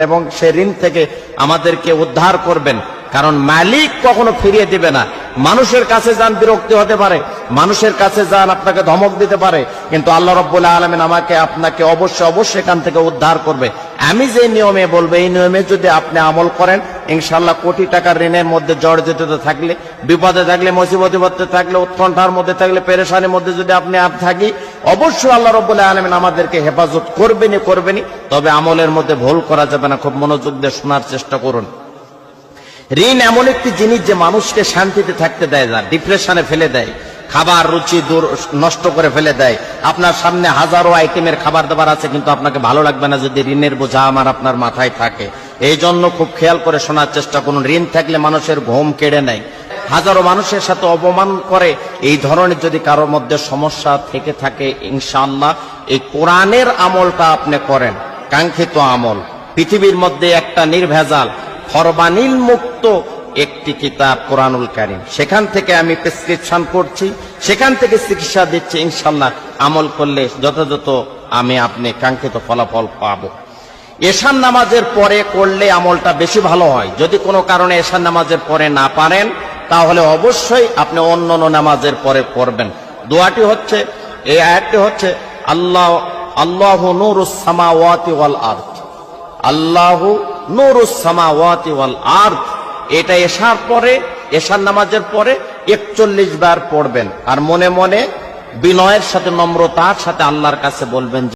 এবং সে ঋণ থেকে আমাদেরকে উদ্ধার করবেন। কারণ মালিক কখনো ফিরিয়ে দিবে না। মানুষের কাছে যান বিরক্তি হতে পারে। মানুষের কাছে যান আপনাকে ধমক দিতে পারে। কিন্তু আল্লাহ রব্বুল্লাহ আলমিন আমাকে, আপনাকে অবশ্যই অবশ্যই এখান থেকে উদ্ধার করবে। আমি যে নিয়মে বলব, এই নিয়মে যদি আপনি আমল করেন ইনশাল্লাহ কোটি টাকার ঋণের মধ্যে জর্জরিত থাকলে, বিপদে থাকলে মুসিবতিপত্তে থাকলে, উৎকণ্ঠার মধ্যে থাকলে, পেরেশানির মধ্যে যদি আপনি আর থাকি অবশ্যই আল্লাহ রব্বুল্লাহ আলমিন আমাদেরকে হেফাজত করবেনই করবেনই, তবে আমলের মধ্যে ভুল করা যাবে না। খুব মনোযোগ দিয়ে শোনার চেষ্টা করুন। ঋণ এমন একটি জিনিস যে মানুষকে শান্তিতে থাকতে দেয় না, ডিপ্রেশনে ফেলে দেয়, খাবার রুচি দূর নষ্ট করে ফেলে দেয়। আপনার সামনে হাজারো আইটেমের খাবার দাবার আছে, কিন্তু আপনাকে ভালো লাগবে না যদি ঋণের বোঝা আমার আপনার মাথায় থাকে। এই জন্য খুব খেয়াল করে শোনার চেষ্টা করুন। ঋণ থাকলে মানুষের ঘুম কেড়ে নেয়। হাজারো মানুষের সাথে অপমান করে, এই ধরনের যদি কারোর মধ্যে সমস্যা থেকে থাকে, ইনশাআল্লাহ, এই কোরআনের আমলটা আপনি করেন। কাঙ্ক্ষিত আমল। পৃথিবীর মধ্যে একটা নির্ভেজাল ফরবানিল মুক্ত একটি কিতাব, কোরআনুল কারিম। সেখান থেকে আমি প্রেসক্রিপশন করছি, সেখান থেকে চিকিৎসা দিচ্ছি ইনশাল্লাহ আমল করলে যথাযথ আমি আপনি কাঙ্ক্ষিত ফলাফল পাবো। এশান নামাজের পরে করলে আমলটা বেশি ভালো হয়। যদি কোনো কারণে এশান নামাজের পরে না পারেন তাহলে অবশ্যই আপনি অন্য নামাজের পরে করবেন দোয়াটি হচ্ছে, এই আয়াতটি হচ্ছে, আল্লাহ আল্লাহ নুরুস সামাওয়াতি ওয়াল আরদ। আল্লাহু নুরুস সামাওয়াতি ওয়াল আরদ। এটা এশার পরে, এশার নামাজের পরে একচল্লিশ বার পড়বেন। আর মনে মনে বিনয়ের সাথে, নম্রতার সাথে আল্লাহর কাছে বলবেন